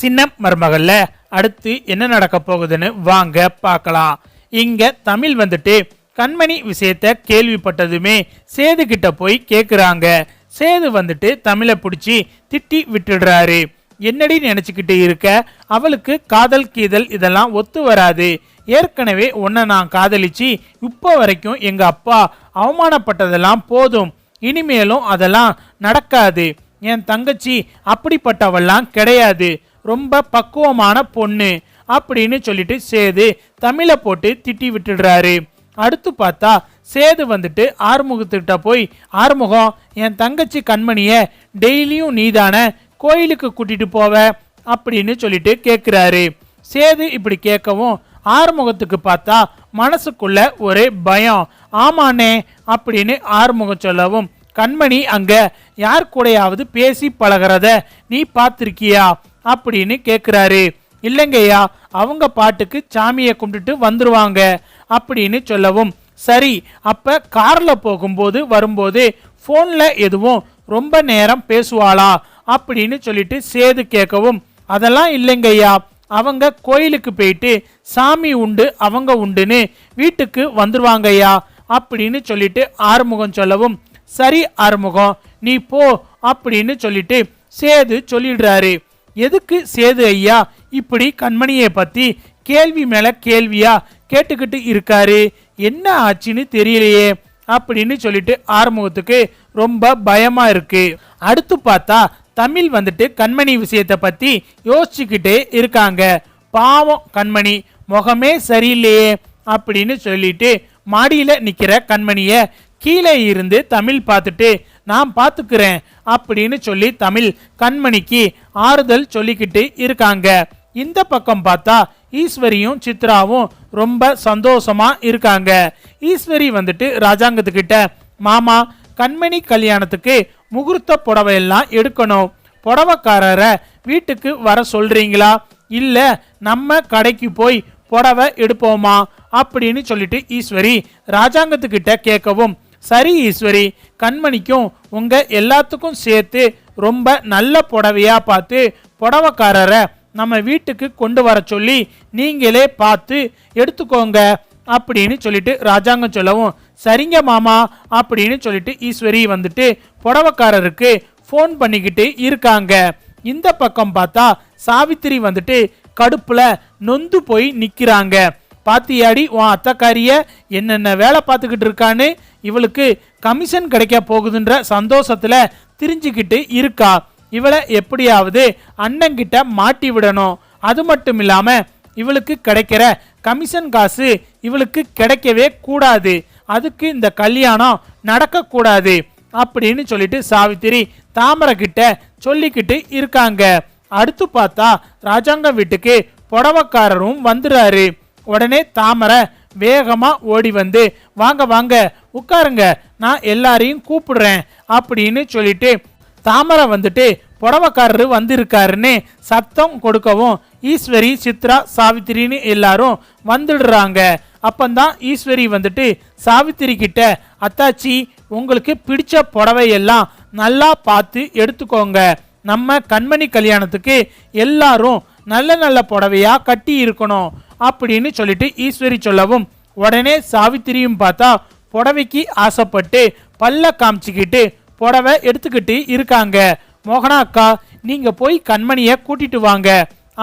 சின்ன மருமகள்ல. அடுத்து என்ன நடக்க போகுதுன்னு வாங்க பார்க்கலாம். இங்க தமிழ் வந்துட்டு கண்மணி விஷயத்த கேள்விப்பட்டதுமே சேது கிட்ட போய் கேக்குறாங்க. சேது வந்துட்டு தமிழை பிடிச்சி திட்டி விட்டுடுறாரு. என்னடி நினைச்சுக்கிட்டு இருக்க? அவளுக்கு காதல் கீதல் இதெல்லாம் ஒத்து வராது. ஏற்கனவே உன்னை நான் காதலிச்சு இப்போ வரைக்கும் எங்க அப்பா அவமானப்பட்டதெல்லாம் போதும். இனிமேலும் அதெல்லாம் நடக்காது. என் தங்கச்சி அப்படிப்பட்டவெல்லாம் கிடையாது. ரொம்ப பக்குவமான பொண்ணு அப்படின்னு சொல்லிட்டு சேது தமிழை போட்டு திட்டி விட்டுடுறாரு. அடுத்து பார்த்தா சேது வந்துட்டு ஆறுமுகத்துக்கிட்ட போய் ஆறுமுகம் என் தங்கச்சி கண்மணியை டெய்லியும் நீதானே கோயிலுக்கு கூட்டிட்டு போவ? அப்படின்னு சொல்லிட்டு கேட்குறாரு சேது இப்படி கேட்கவும் ஆறுமுகத்துக்கு பார்த்தா மனசுக்குள்ள ஒரே பயம். ஆமாண்ணே அப்படின்னு ஆறுமுகம் சொல்லவும் கண்மணி அங்க யார் கூடயாவது பேசி பழகிறத நீ பார்த்துருக்கியா? அப்படின்னு கேட்குறாரு இல்லைங்கய்யா அவங்க பாட்டுக்கு சாமியை கும்பிட்டுட்டு வந்துருவாங்க அப்படின்னு சொல்லவும். சரி அப்ப கார்ல போகும்போது வரும்போது ஃபோனில் எதுவும் ரொம்ப நேரம் பேசுவாளா அப்படின்னு சொல்லிட்டு சேது கேட்கவும் அதெல்லாம் இல்லைங்கய்யா அவங்க கோயிலுக்கு போயிட்டு சாமி உண்டு அவங்க உண்டுன்னு வீட்டுக்கு வந்துருவாங்கய்யா அப்படின்னு சொல்லிட்டு ஆறுமுகம் சொல்லவும். சரி ஆறுமுகம் நீ போ அப்படின்னு சொல்லிட்டு சேது சொல்லிடுறாரு. எதுக்கு சேது ஐயா? இப்படி கண்மணியை பத்தி கேள்வி மேல கேள்வியா கேட்டுக்கிட்டு இருக்காரு. என்ன ஆச்சுன்னு தெரியலையே அப்படின்னு சொல்லிட்டு ஆறுமுகத்துக்கு ரொம்ப பயமா இருக்கு. அடுத்து பார்த்தா தமிழ் வந்துட்டு கண்மணி விஷயத்தை பத்தி யோசிச்சுக்கிட்டே இருக்காங்க. பாவம் கண்மணி முகமே சரியில்லையே அப்படின்னு சொல்லிட்டு மாடியில நிக்கிற கண்மணிய கீழே இருந்து தமிழ் பார்த்துட்டு நான் பார்த்துக்கிறேன் அப்படின்னு சொல்லி தமிழ் கண்மணிக்கு ஆறுதல் சொல்லிக்கிட்டு இருக்காங்க. இந்த பக்கம் பார்த்தா ஈஸ்வரியும் சித்ராவும் ரொம்ப சந்தோஷமா இருக்காங்க. ஈஸ்வரி வந்துட்டு ராஜாங்கத்துக்கிட்ட மாமா கண்மணி கல்யாணத்துக்கு முகூர்த்த புடவையெல்லாம் எடுக்கணும். புடவைக்காரரை வீட்டுக்கு வர சொல்றீங்களா? இல்ல நம்ம கடைக்கு போய் புடவை எடுப்போமா? அப்படின்னு சொல்லிட்டு ஈஸ்வரி ராஜாங்கத்துக்கிட்ட கேட்கவும் சரி ஈஸ்வரி கண்மணிக்கும் உங்கள் எல்லாத்துக்கும் சேர்த்து ரொம்ப நல்ல புடவையாக பார்த்து புடவைக்காரரை நம்ம வீட்டுக்கு கொண்டு வர சொல்லி நீங்களே பார்த்து எடுத்துக்கோங்க அப்படின்னு சொல்லிட்டு ராஜாங்கம் சொல்லவும் சரிங்க மாமா அப்படின்னு சொல்லிட்டு ஈஸ்வரி வந்துட்டு புடவைக்காரருக்கு ஃபோன் பண்ணிக்கிட்டு இருக்காங்க. இந்த பக்கம் பார்த்தா சாவித்திரி வந்துட்டு கடுப்பில் நொந்து போய் நிற்கிறாங்க பாத்தியாடி உன் அத்தக்காரிய என்னென்ன வேலை பார்த்துக்கிட்டு இருக்கான்னு இவளுக்கு கமிஷன் கிடைக்க போகுதுன்ற சந்தோஷத்தில் திரிஞ்சுக்கிட்டு இருக்கா. இவளை எப்படியாவது அண்ணங்கிட்ட மாட்டி விடணும். அது மட்டும் இல்லாமல் இவளுக்கு கிடைக்கிற கமிஷன் காசு இவளுக்கு கிடைக்கவே கூடாது. அதுக்கு இந்த கல்யாணம் நடக்கக்கூடாது அப்படின்னு சொல்லிட்டு சாவித்திரி தாமரை கிட்ட சொல்லிக்கிட்டு இருக்காங்க. அடுத்து பார்த்தா ராஜாங்க வீட்டுக்கு புடவக்காரரும் வந்துடுறாரு. உடனே தாமரை வேகமாக ஓடி வந்து வாங்க வாங்க உட்காருங்க நான் எல்லாரையும் கூப்பிடுறேன் அப்படின்னு சொல்லிட்டு தாமரை வந்துட்டு புடவைக்காரரு வந்திருக்காருன்னு சத்தம் கொடுக்கவும் ஈஸ்வரி சித்ரா சாவித்திரின்னு எல்லாரும் வந்துடுறாங்க. அப்பந்தான் ஈஸ்வரி வந்துட்டு சாவித்திரி கிட்ட அத்தாச்சி உங்களுக்கு பிடிச்ச புடவையெல்லாம் நல்லா பார்த்து எடுத்துக்கோங்க. நம்ம கண்மணி கல்யாணத்துக்கு எல்லாரும் நல்ல நல்ல புடவையாக கட்டி இருக்கணும். அப்படின்னு சொல்லிட்டு ஈஸ்வரி சொல்லவும் உடனே சாவித்திரியும் பார்த்தா புடவைக்கு ஆசைப்பட்டு பல்ல காமிச்சிக்கிட்டு புடவை எடுத்துக்கிட்டு இருக்காங்க. மோகனா அக்கா நீங்க போய் கண்மணியை கூட்டிட்டு வாங்க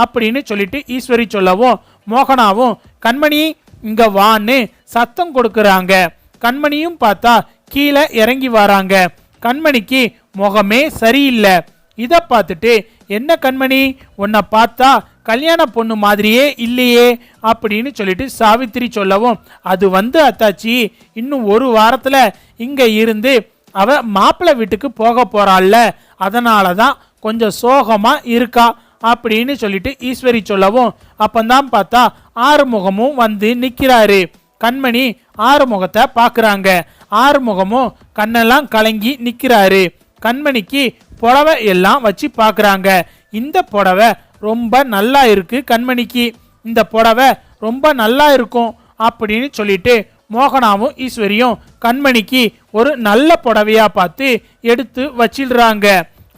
அப்படின்னு சொல்லிட்டு ஈஸ்வரி சொல்லவும் மோகனாவும் கண்மணி இங்க வான்னு சத்தம் கொடுக்குறாங்க. கண்மணியும் பார்த்தா கீழே இறங்கி வராங்க. கண்மணிக்கு முகமே சரியில்லை. இதை பார்த்துட்டு என்ன கண்மணி உன்னை பார்த்தா கல்யாண பொண்ணு மாதிரியே இல்லையே அப்படின்னு சொல்லிட்டு சாவித்திரி சொல்லவும் அது வந்து அத்தாச்சி இன்னும் ஒரு வாரத்தில் இங்கே இருந்து அவ மாப்பிள்ளை வீட்டுக்கு போக போகிறாள்ல அதனால தான் கொஞ்சம் சோகமாக இருக்கா? அப்படின்னு சொல்லிட்டு ஈஸ்வரி சொல்லவும் அப்பந்தான் பார்த்தா ஆறுமுகமும் வந்து நிற்கிறாரு கண்மணி ஆறுமுகத்தை பார்க்குறாங்க ஆறுமுகமும் கண்ணெல்லாம் கலங்கி நிற்கிறாரு கண்மணிக்கு புடவை எல்லாம் வச்சு பார்க்குறாங்க இந்த புடவை ரொம்ப நல்லா இருக்குது கண்மணிக்கு. இந்த புடவை ரொம்ப நல்லா இருக்கும் அப்படின்னு சொல்லிட்டு மோகனாவும் ஈஸ்வரியும் கண்மணிக்கு ஒரு நல்ல புடவையாக பார்த்து எடுத்து வச்சிடுறாங்க.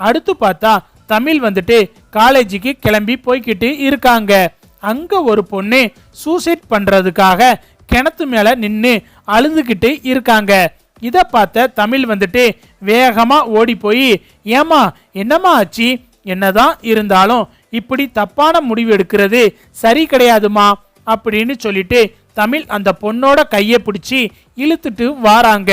அடுத்து பார்த்தா தமிழ் வந்துட்டு காலேஜுக்கு கிளம்பி போய்கிட்டு இருக்காங்க. அங்கே ஒரு பொண்ணு சூசைட் பண்ணுறதுக்காக கிணத்து மேலே நின்று அழுதுகிட்டு இருக்காங்க. இதை பார்த்த தமிழ் வந்துட்டு வேகமாக ஓடி போய் ஏமா என்னம்மா ஆச்சு? என்னதான் இருந்தாலும் இப்படி தப்பான முடிவு எடுக்கிறது சரி கிடையாதுமா? அப்படின்னு சொல்லிட்டு தமிழ் அந்த பொண்ணோட கையை பிடிச்சி இழுத்துட்டு வாராங்க.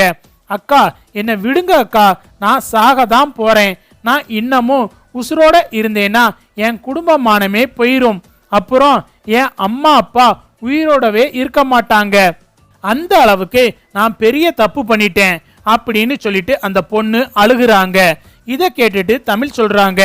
அக்கா என்னை விடுங்க அக்கா நான் சாக தான் போறேன். நான் இன்னமும் உசுரோட இருந்தேன்னா என் குடும்பமானமே போயிரும். அப்புறம் என் அம்மா அப்பா உயிரோடவே இருக்க மாட்டாங்க. அந்த அளவுக்கு நான் பெரிய தப்பு பண்ணிட்டேன் அப்படின்னு சொல்லிட்டு அந்த பொண்ணு அழுகுறாங்க. இதை கேட்டுட்டு தமிழ் சொல்றாங்க.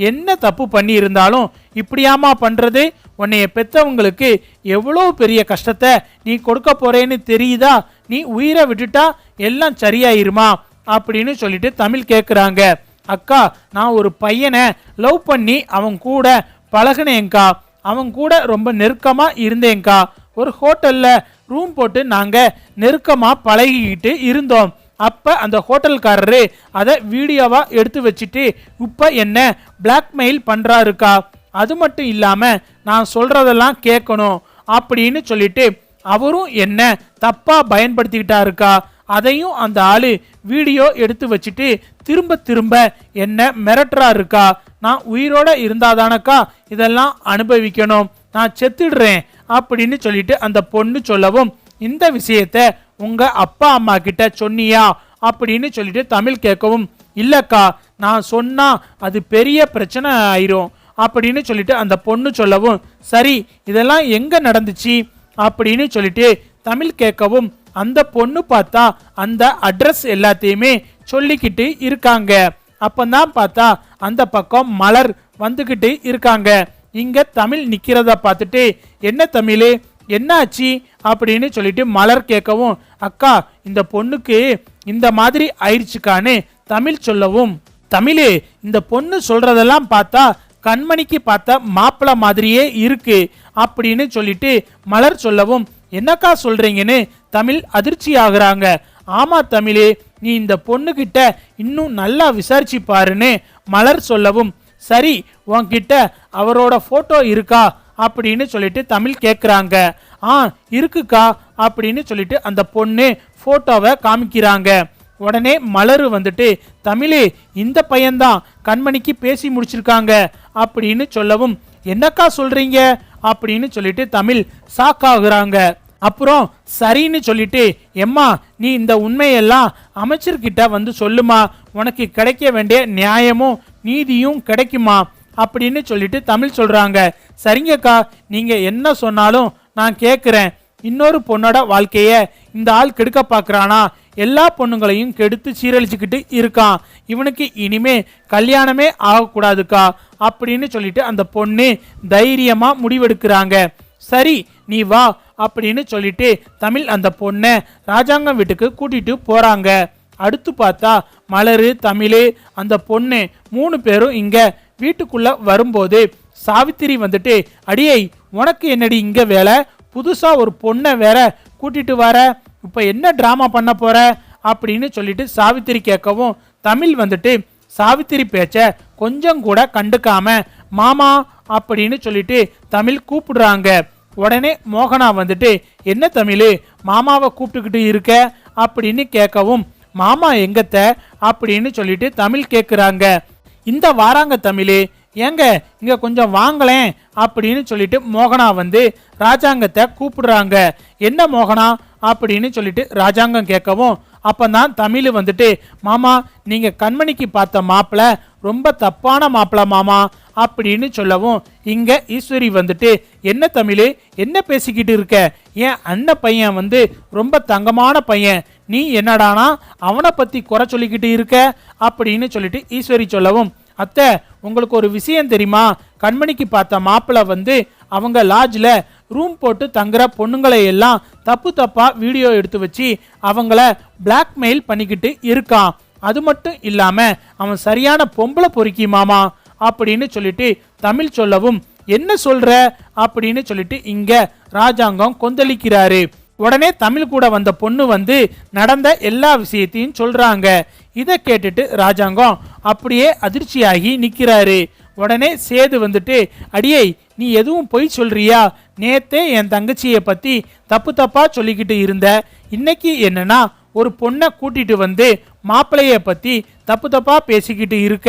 என்ன தப்பு பண்ணி இருந்தாலும் இப்படியாமா பண்ணுறது உன்னைய பெற்றவங்களுக்கு எவ்வளோ பெரிய கஷ்டத்தை நீ கொடுக்க போகிறேன்னு தெரியுதா? நீ உயிரை விட்டுட்டா எல்லாம் சரியாயிருமா? அப்படின்னு சொல்லிட்டு தமிழ் கேட்குறாங்க அக்கா நான் ஒரு பையனை லவ் பண்ணி அவன் கூட பழகினேங்க்கா அவன் கூட ரொம்ப நெருக்கமாக இருந்தேங்க்கா ஒரு ஹோட்டலில் ரூம் போட்டு நாங்கள் நெருக்கமாக பழகிக்கிட்டு இருந்தோம். அப்போ அந்த ஹோட்டல்காரரு அதை வீடியோவாக எடுத்து வச்சுட்டு இப்போ என்ன பிளாக்மெயில் பண்ணுறாருக்கா அது மட்டும் இல்லாமல் நான் சொல்கிறதெல்லாம் கேட்கணும் அப்படின்னு சொல்லிட்டு அவரும் என்ன தப்பாக பயன்படுத்திக்கிட்டாருக்கா? அதையும் அந்த ஆள் வீடியோ எடுத்து வச்சுட்டு திரும்ப திரும்ப என்ன மிரட்டுறாருக்கா? நான் உயிரோடு இருந்தாதானக்கா இதெல்லாம் அனுபவிக்கணும் நான் செத்துடுறேன் அப்படின்னு சொல்லிட்டு அந்த பொண்ணு சொல்லவும் இந்த விஷயத்த உங்க அப்பா அம்மா கிட்ட சொன்னியா? அப்படின்னு சொல்லிட்டு தமிழ் கேட்கவும் இல்லக்கா நான் சொன்னா அது பெரிய பிரச்சனை ஆயிரும். அப்படின்னு சொல்லிட்டு அந்த பொண்ணு சொல்லவும் சரி இதெல்லாம் எங்க நடந்துச்சு? அப்படின்னு சொல்லிட்டு தமிழ் கேட்கவும் அந்த பொண்ணு பார்த்தா அந்த அட்ரஸ் எல்லாத்தையுமே சொல்லிக்கிட்டு இருக்காங்க. அப்பந்தான் பார்த்தா அந்த பக்கம் மலர் வந்துக்கிட்டு இருக்காங்க. இங்க தமிழ் நிக்கிறத பார்த்துட்டு என்ன தமிழ் என்னாச்சு அப்படின்னு சொல்லிட்டு மலர் கேட்கவும் அக்கா இந்த பொண்ணுக்கு இந்த மாதிரி ஆயிடுச்சுக்கான்னு தமிழ் சொல்லவும். தமிழே இந்த பொண்ணு சொல்றதெல்லாம் பார்த்தா கண்மணிக்கு பார்த்த மாப்பிள மாதிரியே இருக்கு அப்படின்னு சொல்லிட்டு மலர் சொல்லவும் என்னக்கா சொல்றீங்கன்னு தமிழ் அதிர்ச்சி ஆகுறாங்க. ஆமா தமிழே நீ இந்த பொண்ணுகிட்ட இன்னும் நல்லா விசாரிச்சு பாருன்னு மலர் சொல்லவும் சரி உன்கிட்ட அவரோட ஃபோட்டோ இருக்கா? அப்படின்னு சொல்லிட்டு தமிழ் கேட்குறாங்க ஆ இருக்குக்கா அப்படின்னு சொல்லிட்டு அந்த பொண்ணு ஃபோட்டோவை காமிக்கிறாங்க. உடனே மலரு வந்துட்டு தமிழே இந்த பையன்தான் கண்மணிக்கு பேசி முடிச்சிருக்காங்க. அப்படின்னு சொல்லவும் என்னக்கா சொல்றீங்க? அப்படின்னு சொல்லிட்டு தமிழ் சாக்காகுறாங்க அப்புறம் சரின்னு சொல்லிட்டு எம்மா நீ இந்த உண்மையெல்லாம் அமைச்சர்கிட்ட வந்து சொல்லுமா? உனக்கு கிடைக்க வேண்டிய நியாயமும் நீதியும் கிடைக்குமா? அப்படின்னு சொல்லிட்டு தமிழ் சொல்கிறாங்க சரிங்கக்கா நீங்கள் என்ன சொன்னாலும் நான் கேட்குறேன் இன்னொரு பொண்ணோட வாழ்க்கையை இந்த ஆள் கெடுக்க பார்க்கறானா எல்லா பொண்ணுங்களையும் கெடுத்து சீரழிச்சுக்கிட்டு இருக்கான். இவனுக்கு இனிமே கல்யாணமே ஆகக்கூடாதுக்கா அப்படின்னு சொல்லிட்டு அந்த பொண்ணு தைரியமாக முடிவெடுக்கிறாங்க. சரி நீ வா அப்படின்னு சொல்லிட்டு தமிழ் அந்த பொண்ணை ராஜாங்கம் வீட்டுக்கு கூட்டிகிட்டு போகிறாங்க அடுத்து பார்த்தா மலரு தமிழ் அந்த பொண்ணு மூணு பேரும் இங்கே வீட்டுக்குள்ள வரும்போது சாவித்திரி வந்துட்டு அடியை உனக்கு என்னடி இங்கே வேலை? புதுசாக ஒரு பொண்ணை வேற கூட்டிட்டு வர. இப்போ என்ன ட்ராமா பண்ண போற? அப்படின்னு சொல்லிட்டு சாவித்திரி கேட்கவும் தமிழ் வந்துட்டு சாவித்திரி பேச்ச கொஞ்சம் கூட கண்டுக்காம மாமா அப்படின்னு சொல்லிட்டு தமிழ் கூப்பிடுறாங்க. உடனே மோகனா வந்துட்டு என்ன தமிழ்? மாமாவை கூப்பிட்டுக்கிட்டு இருக்க? அப்படின்னு கேட்கவும் மாமா எங்கத்த? அப்படின்னு சொல்லிட்டு தமிழ் கேட்குறாங்க இந்த வாராங்க தமிழ் ஏங்க இங்க கொஞ்சம் வாங்களேன் அப்படின்னு சொல்லிட்டு மோகனா வந்து ராஜாங்கத்தை கூப்பிடுறாங்க. என்ன மோகனா? அப்படின்னு சொல்லிட்டு ராஜாங்கம் கேட்கவும் அப்போ தான் தமிழ் வந்துட்டு மாமா நீங்கள் கண்மணிக்கு பார்த்த மாப்பிள ரொம்ப தப்பான மாப்பிள்ள மாமா அப்படின்னு சொல்லவும் இங்கே ஈஸ்வரி வந்துட்டு என்ன தமிழ் என்ன பேசிக்கிட்டு இருக்க? என் அண்ணன் பையன் வந்து ரொம்ப தங்கமான பையன். நீ என்னடானா அவனை பற்றி குறை சொல்லிக்கிட்டு இருக்க? அப்படின்னு சொல்லிட்டு ஈஸ்வரி சொல்லவும் அத்தை உங்களுக்கு ஒரு விஷயம் தெரியுமா? கண்மணிக்கு பார்த்த மாப்பிள்ளை வந்து அவங்க லாட்ஜில் ரூம் போட்டு தங்குற பொண்ணுங்களை எல்லாம் தப்பு தப்பாக வீடியோ எடுத்து வச்சு அவங்கள பிளாக்மெயில் பண்ணிக்கிட்டு இருக்கான். அது மட்டும் இல்லாமல் அவன் சரியான பொம்பளை பொறுக்கி மாமா அப்படின்னு சொல்லிட்டு தமிழ் சொல்லவும் என்ன சொல்கிற அப்படின்னு சொல்லிட்டு இங்கே ராஜாங்கம் கொந்தளிக்கிறாரு. உடனே தமிழ் கூட வந்த பொண்ணு வந்து நடந்த எல்லா விஷயத்தையும் சொல்கிறாங்க இதை கேட்டுட்டு ராஜாங்கம் அப்படியே அதிர்ச்சியாகி நிற்கிறாரு உடனே சேது வந்துட்டு அடியை நீ எதுவும் பொய் சொல்றியா? நேத்தே என் தங்கச்சியை பற்றி தப்பு தப்பாக சொல்லிக்கிட்டு இருந்த. இன்னைக்கு என்னன்னா ஒரு பொண்ணை கூட்டிட்டு வந்து மாப்பிள்ளையை பற்றி தப்பு தப்பாக பேசிக்கிட்டு இருக்க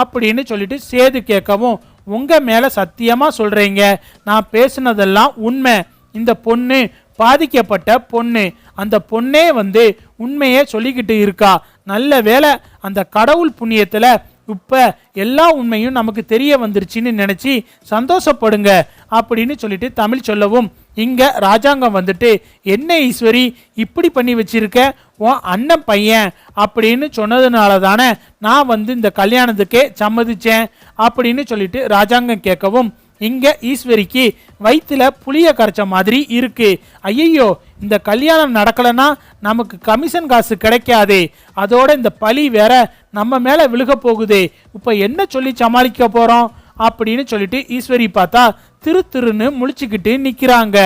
அப்படின்னு சொல்லிட்டு சேது கேட்கவும் உங்கள் மேலே சத்தியமாக சொல்கிறீங்க நான் பேசுனதெல்லாம் உண்மை. இந்த பொண்ணு பாதிக்கப்பட்ட பொண்ணு. அந்த பொண்ணே வந்து உண்மையை சொல்லிக்கிட்டு இருக்கா. நல்ல வேளை அந்த கடவுள் புண்ணியத்தில் இப்போ எல்லா உண்மையும் நமக்கு தெரிய வந்துருச்சுன்னு நினச்சி சந்தோஷப்படுங்க அப்படின்னு சொல்லிட்டு தமிழ் சொல்லவும். இங்கே ராஜாங்கம் வந்துட்டு என்ன ஈஸ்வரி இப்படி பண்ணி வச்சிருக்க? உன் அண்ணன் பையன் அப்படின்னு சொன்னதுனால தானே நான் வந்து இந்த கல்யாணத்துக்கே சம்மதிச்சேன் அப்படின்னு சொல்லிட்டு ராஜாங்கம் கேட்கவும் இங்கே ஈஸ்வரிக்கு வயிற்றுல புளிய கரைச்ச மாதிரி இருக்கு. ஐயையோ இந்த கல்யாணம் நடக்கலைன்னா நமக்கு கமிஷன் காசு கிடைக்காதே. அதோட இந்த பழி வேற நம்ம மேலே விழுக போகுதே. இப்போ என்ன சொல்லி சமாளிக்க போகிறோம் அப்படின்னு சொல்லிட்டு ஈஸ்வரி பார்த்தா திரு திருன்னு முழிச்சுக்கிட்டு நிற்கிறாங்க